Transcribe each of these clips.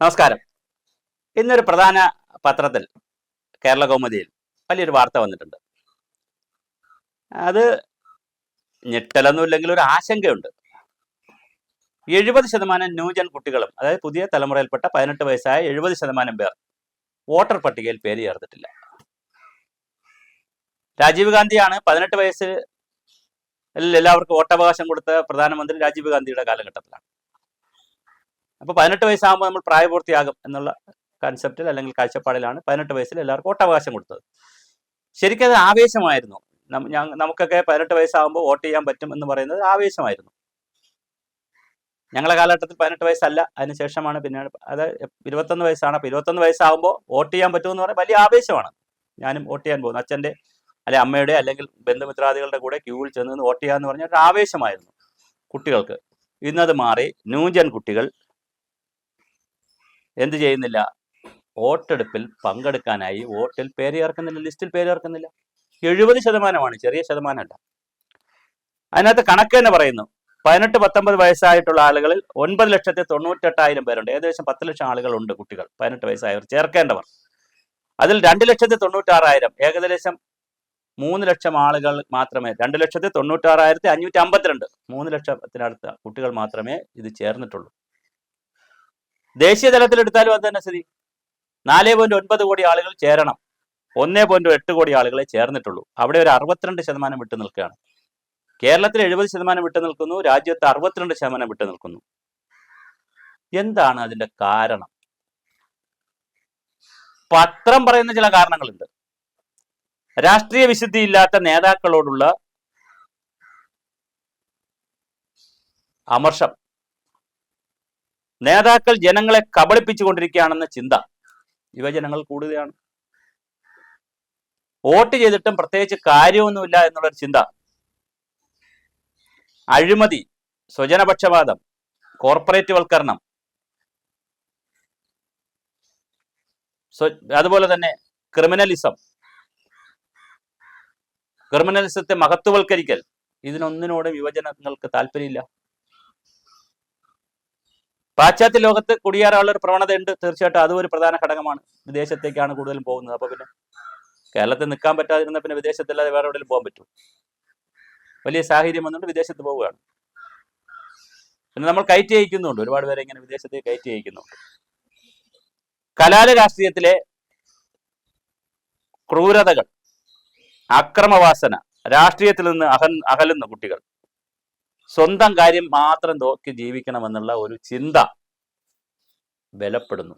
നമസ്കാരം. ഇന്നൊരു പ്രധാന പത്രത്തിൽ കേരള കൗമുദിയിൽ വലിയൊരു വാർത്ത വന്നിട്ടുണ്ട്. അത് ഞെട്ടലൊന്നുമില്ലെങ്കിൽ ഒരു ആശങ്കയുണ്ട്. എഴുപത് ശതമാനം ന്യൂജൻ കുട്ടികളും അതായത് പുതിയ തലമുറയിൽപ്പെട്ട പതിനെട്ട് വയസ്സായ എഴുപത് ശതമാനം പേർ വോട്ടർ പട്ടികയിൽ പേര് ചേർത്തിട്ടില്ല. രാജീവ് ഗാന്ധിയാണ് പതിനെട്ട് വയസ്സിൽ എല്ലാവർക്കും വോട്ടവകാശം കൊടുത്ത പ്രധാനമന്ത്രി രാജീവ് ഗാന്ധിയുടെ കാലഘട്ടത്തിലാണ്. അപ്പൊ പതിനെട്ട് വയസ്സാകുമ്പോൾ നമ്മൾ പ്രായപൂർത്തിയാകും എന്നുള്ള കൺസെപ്റ്റിൽ അല്ലെങ്കിൽ കാഴ്ചപ്പാടിലാണ് പതിനെട്ട് വയസ്സിൽ എല്ലാവർക്കും വോട്ടവകാശം കൊടുത്തത്. ശരിക്കും അത് ആവേശമായിരുന്നു നമുക്കൊക്കെ പതിനെട്ട് വയസ്സാകുമ്പോൾ വോട്ട് ചെയ്യാൻ പറ്റും എന്ന് പറയുന്നത് ആവേശമായിരുന്നു. ഞങ്ങളെ കാലഘട്ടത്തിൽ പതിനെട്ട് വയസ്സല്ല അതിനുശേഷമാണ് പിന്നെ അതായത് ഇരുപത്തൊന്ന് വയസ്സാണ്. അപ്പൊ ഇരുപത്തൊന്ന് വയസ്സാകുമ്പോൾ വോട്ട് ചെയ്യാൻ പറ്റുമെന്ന് പറഞ്ഞാൽ വലിയ ആവേശമാണ്. ഞാനും വോട്ട് ചെയ്യാൻ പോകുന്നു. അച്ഛന്റെ അല്ലെ അമ്മയുടെ അല്ലെങ്കിൽ ബന്ധുമിത്രാദികളുടെ കൂടെ ക്യൂവിൽ ചെന്ന് വോട്ട് ചെയ്യാന്ന് പറഞ്ഞാൽ ഒരു ആവേശമായിരുന്നു കുട്ടികൾക്ക്. ഇന്നത് മാറി ന്യൂജൻ കുട്ടികൾ എന്ത് ചെയ്യുന്നില്ല? വോട്ടെടുപ്പിൽ പങ്കെടുക്കാനായി വോട്ടിൽ പേര് ചേർക്കുന്നില്ല ലിസ്റ്റിൽ പേര് ചേർക്കുന്നില്ല എഴുപത് ശതമാനമാണ് ചെറിയ ശതമാനമല്ല. അതിനകത്ത് കണക്ക് തന്നെ പറയുന്നു. പതിനെട്ട് പത്തൊമ്പത് വയസ്സായിട്ടുള്ള ആളുകളിൽ ഒൻപത് ലക്ഷത്തി തൊണ്ണൂറ്റെട്ടായിരം പേരുണ്ട്. ഏകദേശം പത്ത് ലക്ഷം ആളുകളുണ്ട് കുട്ടികൾ പതിനെട്ട് വയസ്സായവർ ചേർക്കേണ്ടവർ. അതിൽ രണ്ട് ലക്ഷത്തി തൊണ്ണൂറ്റാറായിരം ഏകദേശം മൂന്ന് ലക്ഷം ആളുകൾ മാത്രമേ രണ്ട് ലക്ഷത്തി തൊണ്ണൂറ്റാറായിരത്തി അഞ്ഞൂറ്റി അമ്പത്തിരണ്ട് മൂന്ന് ലക്ഷത്തിനടുത്ത കുട്ടികൾ മാത്രമേ ഇത് ചേർന്നിട്ടുള്ളൂ. ദേശീയ തലത്തിൽ എടുത്താലും അത് തന്നെ സ്ഥിതി. നാല് പോയിന്റ് ഒൻപത് കോടി ആളുകൾ ചേരണം. ഒന്നേ പോയിന്റ് എട്ട് കോടി ആളുകളെ ചേർന്നിട്ടുള്ളൂ. അവിടെ ഒരു അറുപത്തിരണ്ട് ശതമാനം വിട്ടു നിൽക്കുകയാണ്. കേരളത്തിൽ എഴുപത് ശതമാനം വിട്ടു നിൽക്കുന്നു. രാജ്യത്ത് അറുപത്തിരണ്ട് ശതമാനം വിട്ടു നിൽക്കുന്നു. എന്താണ് അതിന്റെ കാരണം? പത്രം പറയുന്ന ചില കാരണങ്ങളുണ്ട്. രാഷ്ട്രീയ വിശുദ്ധി ഇല്ലാത്ത നേതാക്കളോടുള്ള അമർഷം. നേതാക്കൾ ജനങ്ങളെ കബളിപ്പിച്ചുകൊണ്ടിരിക്കുകയാണെന്ന ചിന്ത. യുവജനങ്ങൾ കൂടുതലാണ് വോട്ട് ചെയ്തിട്ടും പ്രത്യേകിച്ച് കാര്യമൊന്നുമില്ല എന്നുള്ളൊരു ചിന്ത. അഴിമതി സ്വജനപക്ഷപാതം കോർപ്പറേറ്റ് വൽക്കരണം അതുപോലെ തന്നെ ക്രിമിനലിസം. ക്രിമിനലിസത്തെ മഹത്വവൽക്കരിക്കൽ. ഇതിനൊന്നിനോടും യുവജനങ്ങൾക്ക് താല്പര്യമില്ല. പാശ്ചാത്യ ലോകത്ത് കുടിയേറാനുള്ള ഒരു പ്രവണത ഉണ്ട് തീർച്ചയായിട്ടും. അതും ഒരു പ്രധാന ഘടകമാണ്. വിദേശത്തേക്കാണ് കൂടുതലും പോകുന്നത്. അപ്പൊ പിന്നെ കേരളത്തിൽ നിൽക്കാൻ പറ്റാതിരുന്ന പിന്നെ വിദേശത്തല്ലാതെ വേറെ എവിടെയും പോകാൻ പറ്റും വലിയ സാഹചര്യം വന്നുകൊണ്ട് വിദേശത്ത് പോവുകയാണ്. പിന്നെ നമ്മൾ കയറ്റി അയക്കുന്നുണ്ട്. ഒരുപാട് പേരെ ഇങ്ങനെ വിദേശത്തേക്ക് കയറ്റി അയക്കുന്നുണ്ട്. കലാല രാഷ്ട്രീയത്തിലെ ക്രൂരതകൾ അക്രമവാസന രാഷ്ട്രീയത്തിൽ നിന്ന് അഹൻ അകലുന്ന കുട്ടികൾ. സ്വന്തം കാര്യം മാത്രം നോക്കി ജീവിക്കണമെന്നുള്ള ഒരു ചിന്ത ബലപ്പെടുന്നു.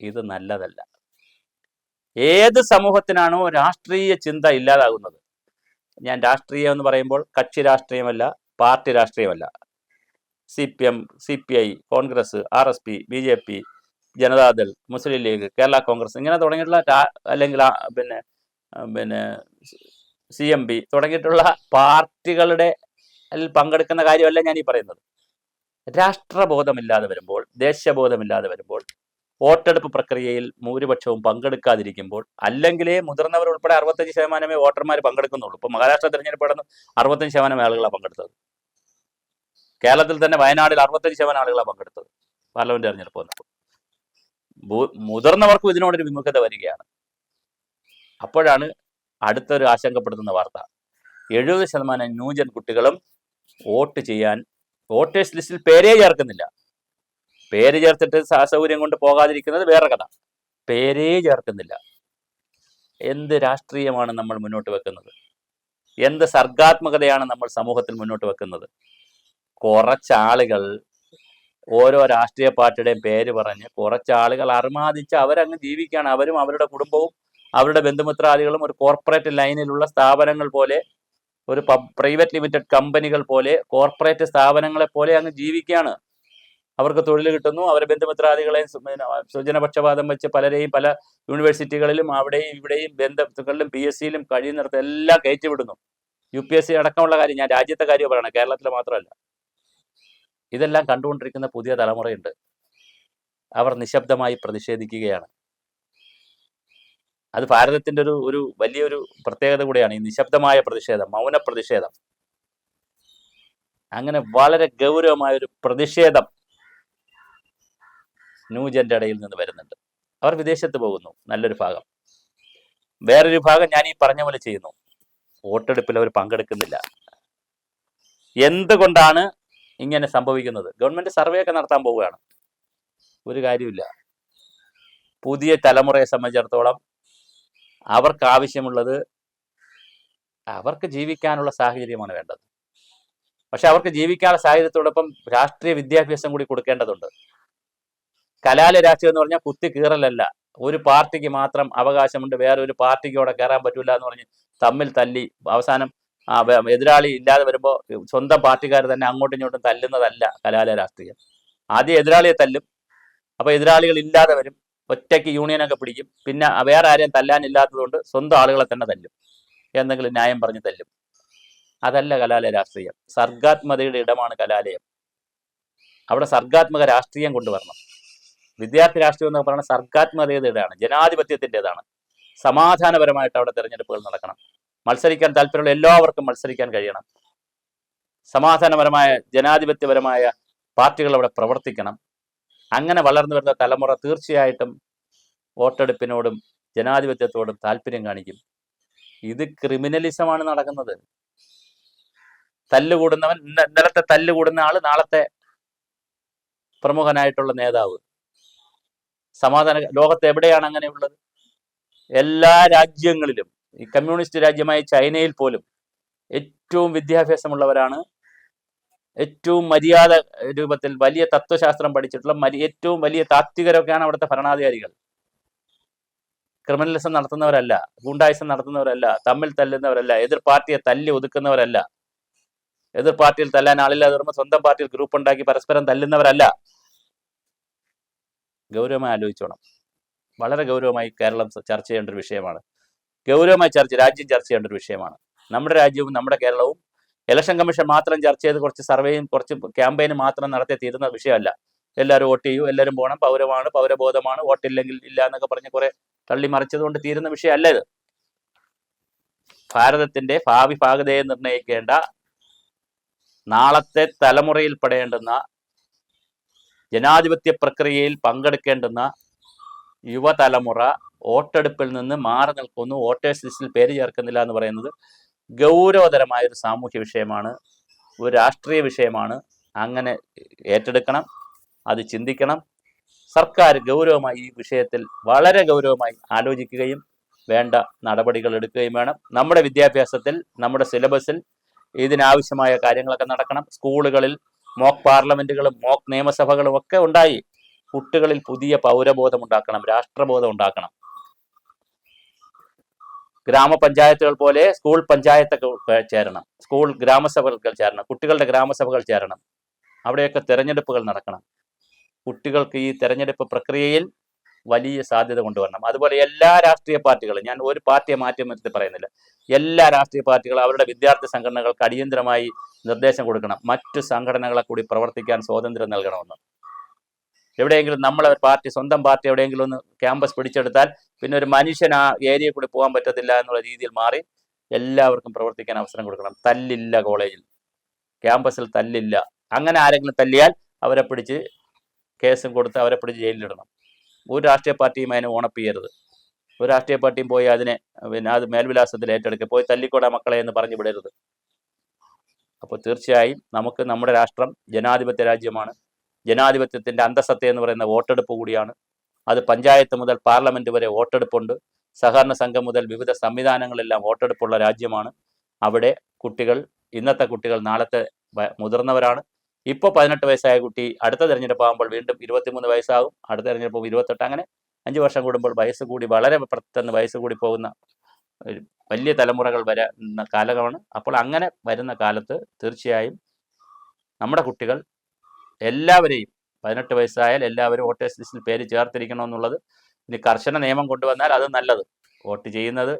ഇത് നല്ലതല്ല. ഏത് സമൂഹത്തിനാണോ രാഷ്ട്രീയ ചിന്ത ഇല്ലാതാകുന്നത്. ഞാൻ രാഷ്ട്രീയം എന്ന് പറയുമ്പോൾ കക്ഷി രാഷ്ട്രീയമല്ല party രാഷ്ട്രീയമല്ല. C P M C P I Congress R S P B J P Janata Dal Muslim League Kerala Congress ഇങ്ങനെ തുടങ്ങിയിട്ടുള്ള അല്ലെങ്കിൽ പിന്നെ പിന്നെ സി എം പി തുടങ്ങിയിട്ടുള്ള പാർട്ടികളുടെ പങ്കെടുക്കുന്ന കാര്യമല്ല ഞാൻ ഈ പറയുന്നത്. രാഷ്ട്രബോധമില്ലാതെ വരുമ്പോൾ ദേശബോധമില്ലാതെ വരുമ്പോൾ വോട്ടെടുപ്പ് പ്രക്രിയയിൽ ഭൂരിപക്ഷവും പങ്കെടുക്കാതിരിക്കുമ്പോൾ അല്ലെങ്കിലേ മുതിർന്നവർ ഉൾപ്പെടെ അറുപത്തഞ്ച് ശതമാനമേ വോട്ടർമാർ പങ്കെടുക്കുന്നുള്ളൂ. ഇപ്പൊ മഹാരാഷ്ട്ര തിരഞ്ഞെടുപ്പ് നടന്ന് അറുപത്തഞ്ച് ശതമാനം ആളുകളാണ് പങ്കെടുത്തത്. കേരളത്തിൽ തന്നെ വയനാടിൽ അറുപത്തഞ്ച് ശതമാനം ആളുകളാണ് പങ്കെടുത്തത് പാർലമെന്റ് തെരഞ്ഞെടുപ്പ് വന്നപ്പോൾ. മുതിർന്നവർക്കും ഇതിനോടൊരു വിമുഖത വരികയാണ്. അപ്പോഴാണ് അടുത്തൊരു ആശങ്കപ്പെടുത്തുന്ന വാർത്ത. എഴുപത് ശതമാനം ന്യൂജൻ കുട്ടികളും വോട്ട് ചെയ്യാൻ വോട്ടേഴ്സ് ലിസ്റ്റിൽ പേരേ ചേർക്കുന്നില്ല. പേര് ചേർത്തിട്ട് അസൗകര്യം കൊണ്ട് പോകാതിരിക്കുന്നത് വേറെ കഥ. പേരേ ചേർക്കുന്നില്ല. എന്ത് രാഷ്ട്രീയമാണ് നമ്മൾ മുന്നോട്ട് വെക്കുന്നത്? എന്ത് സർഗാത്മകതയാണ് നമ്മൾ സമൂഹത്തിൽ മുന്നോട്ട് വെക്കുന്നത്? കുറച്ചാളുകൾ ഓരോ രാഷ്ട്രീയ പാർട്ടിയുടെയും പേര് പറഞ്ഞ് കുറച്ചാളുകൾ അർമാദിച്ച് അവരങ്ങ് ജീവിക്കുകയാണ്. അവരും അവരുടെ കുടുംബവും അവരുടെ ബന്ധുമിത്രാദികളും ഒരു കോർപ്പറേറ്റ് ലൈനിലുള്ള സ്ഥാപനങ്ങൾ പോലെ ഒരു പ്രൈവറ്റ് ലിമിറ്റഡ് കമ്പനികൾ പോലെ കോർപ്പറേറ്റ് സ്ഥാപനങ്ങളെ പോലെ അങ്ങ് ജീവിക്കുകയാണ്. അവർക്ക് തൊഴിൽ കിട്ടുന്നു. അവരെ ബന്ധുമിത്രാദികളെയും സ്വജനപക്ഷപാതം വെച്ച് പലരെയും പല യൂണിവേഴ്സിറ്റികളിലും അവിടെയും ഇവിടെയും ബന്ധുക്കളിലും പി എസ് സിയിലും കഴിയുന്നിടത്ത് എല്ലാം കയറ്റിവിടുന്നു. യു പി എസ് സി അടക്കമുള്ള കാര്യം ഞാൻ രാജ്യത്തെ കാര്യം പറയണം. കേരളത്തിൽ മാത്രമല്ല. ഇതെല്ലാം കണ്ടുകൊണ്ടിരിക്കുന്ന പുതിയ തലമുറയുണ്ട്. അവർ നിശബ്ദമായി പ്രതിഷേധിക്കുകയാണ്. അത് ഭാരതത്തിന്റെ ഒരു ഒരു വലിയൊരു പ്രത്യേകത കൂടിയാണ് ഈ നിശബ്ദമായ പ്രതിഷേധം മൗന പ്രതിഷേധം. അങ്ങനെ വളരെ ഗൗരവമായ ഒരു പ്രതിഷേധം ന്യൂജന്റെ ഇടയിൽ നിന്ന് വരുന്നുണ്ട്. അവർ വിദേശത്ത് പോകുന്നു നല്ലൊരു ഭാഗം. വേറൊരു ഭാഗം ഞാൻ ഈ പറഞ്ഞ പോലെ ചെയ്യുന്നു. വോട്ടെടുപ്പിൽ അവർ പങ്കെടുക്കുന്നില്ല. എന്തുകൊണ്ടാണ് ഇങ്ങനെ സംഭവിക്കുന്നത്? ഗവൺമെന്റ് സർവേ ഒക്കെ നടത്താൻ പോവുകയാണ്. ഒരു കാര്യമില്ല പുതിയ തലമുറയെ സംബന്ധിച്ചിടത്തോളം അവർക്ക് ആവശ്യമുള്ളത് അവർക്ക് ജീവിക്കാനുള്ള സാഹചര്യമാണ് വേണ്ടത്. പക്ഷെ അവർക്ക് ജീവിക്കാനുള്ള സാഹചര്യത്തോടൊപ്പം രാഷ്ട്രീയ വിദ്യാഭ്യാസം കൂടി കൊടുക്കേണ്ടതുണ്ട്. കലാല രാഷ്ട്രീയം എന്ന് പറഞ്ഞാൽ കുത്തി കീറലല്ല. ഒരു പാർട്ടിക്ക് മാത്രം അവകാശമുണ്ട് വേറെ ഒരു പാർട്ടിക്ക് അവിടെ കയറാൻ പറ്റില്ല എന്ന് പറഞ്ഞ് തമ്മിൽ തല്ലി. അവസാനം എതിരാളി ഇല്ലാതെ വരുമ്പോൾ സ്വന്തം പാർട്ടിക്കാർ തന്നെ അങ്ങോട്ടും ഇങ്ങോട്ടും തല്ലുന്നതല്ല കലാല രാഷ്ട്രീയം. ആദ്യം എതിരാളിയെ തല്ലും. അപ്പൊ എതിരാളികൾ ഇല്ലാതെ വരും. ഒറ്റയ്ക്ക് യൂണിയനൊക്കെ പിടിക്കും. പിന്നെ വേറെ ആരെയും തല്ലാനില്ലാത്തതുകൊണ്ട് സ്വന്തം ആളുകളെ തന്നെ തല്ലും. എന്തെങ്കിലും ന്യായം പറഞ്ഞ് തല്ലും. അതല്ല കലാലയ രാഷ്ട്രീയം. സർഗാത്മകതയുടെ ഇടമാണ് കലാലയം. അവിടെ സർഗാത്മക രാഷ്ട്രീയം കൊണ്ടുവരണം. വിദ്യാർത്ഥി രാഷ്ട്രീയം എന്നൊക്കെ പറയുന്നത് സർഗാത്മകതയുടെ ഇടമാണ് ജനാധിപത്യത്തിന്റെതാണ്. സമാധാനപരമായിട്ട് അവിടെ തിരഞ്ഞെടുപ്പുകൾ നടക്കണം. മത്സരിക്കാൻ താല്പര്യമുള്ള എല്ലാവർക്കും മത്സരിക്കാൻ കഴിയണം. സമാധാനപരമായ ജനാധിപത്യപരമായ പാർട്ടികൾ അവിടെ പ്രവർത്തിക്കണം. അങ്ങനെ വളർന്നു വരുന്ന തലമുറ തീർച്ചയായിട്ടും വോട്ടെടുപ്പിനോടും ജനാധിപത്യത്തോടും താല്പര്യം കാണിക്കും. ഇത് ക്രിമിനലിസമാണ് നടക്കുന്നത്. തല്ലുകൂടുന്നവൻ ഇന്നലത്തെ തല്ലുകൂടുന്ന ആൾ നാളത്തെ പ്രമുഖനായിട്ടുള്ള നേതാവ്. സമാധാന ലോകത്ത് എവിടെയാണ് അങ്ങനെയുള്ളത്? എല്ലാ രാജ്യങ്ങളിലും ഈ കമ്മ്യൂണിസ്റ്റ് രാജ്യമായ ചൈനയിൽ പോലും ഏറ്റവും വിദ്യാഭ്യാസമുള്ളവരാണ് ഏറ്റവും മര്യാദ രൂപത്തിൽ വലിയ തത്വശാസ്ത്രം പഠിച്ചിട്ടുള്ള മരി ഏറ്റവും വലിയ താത്വികരൊക്കെയാണ് അവിടുത്തെ ഭരണാധികാരികൾ. ക്രിമിനലിസം നടത്തുന്നവരല്ല ഗുണ്ടായിസം നടത്തുന്നവരല്ല തമ്മിൽ തല്ലുന്നവരല്ല എതിർ പാർട്ടിയെ തല്ലി ഒതുക്കുന്നവരല്ല എതിർ പാർട്ടിയിൽ തല്ലാൻ ആളില്ലാതെ വരുമ്പോൾ സ്വന്തം പാർട്ടിയിൽ ഗ്രൂപ്പ് ഉണ്ടാക്കി പരസ്പരം തല്ലുന്നവരല്ല. ഗൗരവമായി ആലോചിച്ചോണം. വളരെ ഗൗരവമായി കേരളം ചർച്ച ചെയ്യേണ്ട ഒരു വിഷയമാണ്. ഗൗരവമായി ചർച്ച രാജ്യം ചർച്ച ചെയ്യേണ്ട ഒരു വിഷയമാണ്. നമ്മുടെ രാജ്യവും നമ്മുടെ കേരളവും ഇലക്ഷൻ കമ്മീഷൻ മാത്രം ചർച്ച ചെയ്ത് കുറച്ച് സർവേയും കുറച്ച് ക്യാമ്പയിനും മാത്രം നടത്തി തീരുന്ന വിഷയമല്ല. എല്ലാവരും വോട്ട് ചെയ്യൂ എല്ലാവരും പോകണം. പൗരമാണ് പൗരബോധമാണ്. വോട്ടില്ലെങ്കിൽ ഇല്ല എന്നൊക്കെ പറഞ്ഞ് കുറെ തള്ളി മറിച്ചത് കൊണ്ട് തീരുന്ന വിഷയമല്ല ഇത്. ഭാരതത്തിന്റെ ഭാവി ഭാഗതയെ നിർണയിക്കേണ്ട നാളത്തെ തലമുറയിൽ പെടേണ്ടുന്ന ജനാധിപത്യ പ്രക്രിയയിൽ പങ്കെടുക്കേണ്ടുന്ന യുവതലമുറ വോട്ടെടുപ്പിൽ നിന്ന് മാറി നിൽക്കുന്നു. വോട്ടേഴ്സ് ലിസ്റ്റിൽ പേര് ചേർക്കുന്നില്ല എന്ന് പറയുന്നത് ഗൗരവതരമായ ഒരു സാമൂഹ്യ വിഷയമാണ്. ഒരു രാഷ്ട്രീയ വിഷയമാണ്. അങ്ങനെ ഏറ്റെടുക്കണം അത് ചിന്തിക്കണം. സർക്കാർ ഗൗരവമായി ഈ വിഷയത്തിൽ വളരെ ഗൗരവമായി ആലോചിക്കുകയും വേണ്ട നടപടികൾ എടുക്കുകയും വേണം. നമ്മുടെ വിദ്യാഭ്യാസത്തിൽ നമ്മുടെ സിലബസിൽ ഇതിനാവശ്യമായ കാര്യങ്ങളൊക്കെ നടക്കണം. സ്കൂളുകളിൽ മോക്ക് പാർലമെന്റുകളും മോക്ക് നിയമസഭകളും ഒക്കെ ഉണ്ടായി. കുട്ടികളിൽ പുതിയ പൗരബോധം ഉണ്ടാക്കണം രാഷ്ട്രബോധം ഉണ്ടാക്കണം. ഗ്രാമപഞ്ചായത്തുകൾ പോലെ സ്കൂൾ പഞ്ചായത്തൊക്കെ ചേരണം. സ്കൂൾ ഗ്രാമസഭകൾ ചേരണം. കുട്ടികളുടെ ഗ്രാമസഭകൾ ചേരണം. അവിടെയൊക്കെ തിരഞ്ഞെടുപ്പുകൾ നടക്കണം. കുട്ടികൾക്ക് ഈ തെരഞ്ഞെടുപ്പ് പ്രക്രിയയിൽ വലിയ സാധ്യത കൊണ്ടുവരണം. അതുപോലെ എല്ലാ രാഷ്ട്രീയ പാർട്ടികളും ഞാൻ ഒരു പാർട്ടിയെ മാറ്റി നിർത്തി പറയുന്നില്ല. എല്ലാ രാഷ്ട്രീയ പാർട്ടികളും അവരുടെ വിദ്യാർത്ഥി സംഘടനകൾക്ക് അടിയന്തരമായി നിർദ്ദേശം കൊടുക്കണം. മറ്റു സംഘടനകളെ കൂടി പ്രവർത്തിക്കാൻ സ്വാതന്ത്ര്യം നൽകണമെന്ന്. എവിടെയെങ്കിലും നമ്മളെ പാർട്ടി സ്വന്തം പാർട്ടി എവിടെയെങ്കിലും ഒന്ന് ക്യാമ്പസ് പിടിച്ചെടുത്താൽ പിന്നെ ഒരു മനുഷ്യൻ ആ ഏരിയയിൽ കൂടി പോകാൻ പറ്റത്തില്ല എന്നുള്ള രീതിയിൽ മാറി എല്ലാവർക്കും പ്രവർത്തിക്കാൻ അവസരം കൊടുക്കണം. തല്ലില്ല കോളേജിൽ. ക്യാമ്പസിൽ തല്ലില്ല. അങ്ങനെ ആരെങ്കിലും തല്ലിയാൽ അവരെ പിടിച്ച് കേസും കൊടുത്ത് അവരെ പിടിച്ച് ജയിലിലിടണം. ഒരു രാഷ്ട്രീയ പാർട്ടിയും അതിനെ ഓണപ്പിയരുത് ഒരു രാഷ്ട്രീയ പാർട്ടിയും പോയി അതിനെ പിന്നെ അത് മേൽവിലാസത്തിൽ ഏറ്റെടുക്കുക. പോയി തല്ലിക്കോടാ മക്കളെ എന്ന് പറഞ്ഞു വിടരുത്. അപ്പോൾ തീർച്ചയായും നമുക്ക് നമ്മുടെ രാഷ്ട്രം ജനാധിപത്യ രാജ്യമാണ്. ജനാധിപത്യത്തിന്റെ അന്തസത്ത എന്ന് പറയുന്ന വോട്ടെടുപ്പ് കൂടിയാണ്. അത് പഞ്ചായത്ത് മുതൽ പാർലമെന്റ് വരെ വോട്ടെടുപ്പുണ്ട്. സഹകരണ സംഘം മുതൽ വിവിധ സംവിധാനങ്ങളെല്ലാം വോട്ടെടുപ്പുള്ള രാജ്യമാണ്. അവിടെ കുട്ടികൾ ഇന്നത്തെ കുട്ടികൾ നാളത്തെ മുതിർന്നവരാണ്. ഇപ്പോൾ പതിനെട്ട് വയസ്സായ കുട്ടി അടുത്ത തെരഞ്ഞെടുപ്പ് ആകുമ്പോൾ വീണ്ടും ഇരുപത്തിമൂന്ന് വയസ്സാകും. അടുത്ത തെരഞ്ഞെടുപ്പ് ഇരുപത്തെട്ട്. അങ്ങനെ അഞ്ച് വർഷം കൂടുമ്പോൾ വയസ്സ് കൂടി വളരെ പെട്ടെന്ന് വയസ്സ് കൂടി പോകുന്ന വലിയ തലമുറകൾ വരുന്ന കാലമാണ്. അപ്പോൾ അങ്ങനെ വരുന്ന കാലത്ത് തീർച്ചയായും നമ്മുടെ കുട്ടികൾ എല്ലാവരെയും പതിനെട്ട് വയസ്സായാൽ എല്ലാവരും വോട്ടേഴ്സ് ലിസ്റ്റിൽ പേര് ചേർത്തിരിക്കണമെന്നുള്ളത് ഇനി കർശന നിയമം കൊണ്ടുവന്നാൽ അത് നല്ലത്. വോട്ട് ചെയ്യുന്നത്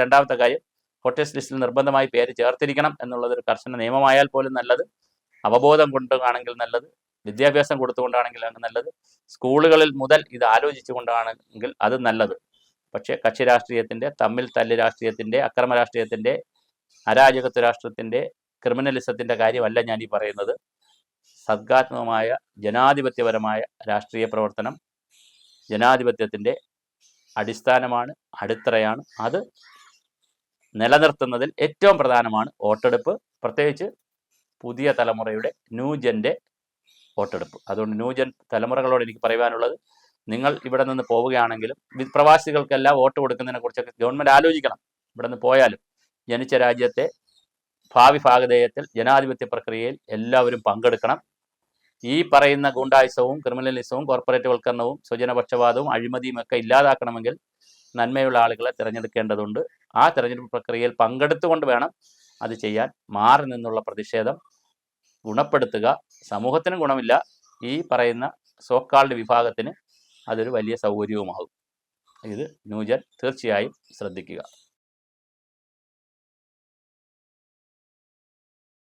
രണ്ടാമത്തെ കാര്യം വോട്ടേഴ്സ് ലിസ്റ്റിൽ നിർബന്ധമായി പേര് ചേർത്തിരിക്കണം എന്നുള്ളത് ഒരു കർശന നിയമമായാൽ പോലും നല്ലത്. അവബോധം കൊണ്ടാണെങ്കിൽ നല്ലത്. വിദ്യാഭ്യാസം കൊടുത്തുകൊണ്ടാണെങ്കിൽ അങ്ങ് നല്ലത്. സ്കൂളുകളിൽ മുതൽ ഇത് ആലോചിച്ചുകൊണ്ടാണെങ്കിൽ അത് നല്ലത്. പക്ഷേ കക്ഷി രാഷ്ട്രീയത്തിന്റെ തമ്മിൽ തല്ല് രാഷ്ട്രീയത്തിന്റെ അക്രമ രാഷ്ട്രീയത്തിന്റെ അരാജകത്വ രാഷ്ട്രത്തിന്റെ ക്രിമിനലിസത്തിന്റെ കാര്യമല്ല ഞാൻ ഈ പറയുന്നത്. സർഗാത്മകമായ ജനാധിപത്യപരമായ രാഷ്ട്രീയ പ്രവർത്തനം ജനാധിപത്യത്തിന്റെ അടിസ്ഥാനമാണ് അടിത്തറയാണ്. അത് നിലനിർത്തുന്നതിൽ ഏറ്റവും പ്രധാനമാണ് വോട്ടെടുപ്പ്. പ്രത്യേകിച്ച് പുതിയ തലമുറയുടെ ന്യൂജന്റെ വോട്ടെടുപ്പ്. അതുകൊണ്ട് ന്യൂജൻ തലമുറകളോട് എനിക്ക് പറയുവാനുള്ളത് നിങ്ങൾ ഇവിടെ നിന്ന് പോവുകയാണെങ്കിലും പ്രവാസികൾക്കെല്ലാം വോട്ട് കൊടുക്കുന്നതിനെ കുറിച്ചൊക്കെ ഗവൺമെന്റ് ആലോചിക്കണം. ഇവിടെ നിന്ന് പോയാലും ജനിച്ച രാജ്യത്തെ ഭാവി ഭാഗധേയത്തിൽ ജനാധിപത്യ പ്രക്രിയയിൽ എല്ലാവരും പങ്കെടുക്കണം. ഈ പറയുന്ന ഗൂണ്ടായുസവും ക്രിമിനലിസവും കോർപ്പറേറ്റ് വൽക്കരണവും സ്വജനപക്ഷപാതവും അഴിമതിയും ഒക്കെ ഇല്ലാതാക്കണമെങ്കിൽ നന്മയുള്ള ആളുകളെ തിരഞ്ഞെടുക്കേണ്ടതുണ്ട്. ആ തിരഞ്ഞെടുപ്പ് പ്രക്രിയയിൽ പങ്കെടുത്തുകൊണ്ട് വേണം അത് ചെയ്യാൻ. മാറി നിന്നുള്ള പ്രതിഷേധം ഗുണപ്പെടുത്തുക. സമൂഹത്തിനും ഗുണമില്ല. ഈ പറയുന്ന സോക്കാൾഡ് വിഭാഗത്തിന് അതൊരു വലിയ സൗകര്യവുമാകും. ഇത് ന്യൂജൻ തീർച്ചയായും ശ്രദ്ധിക്കുക.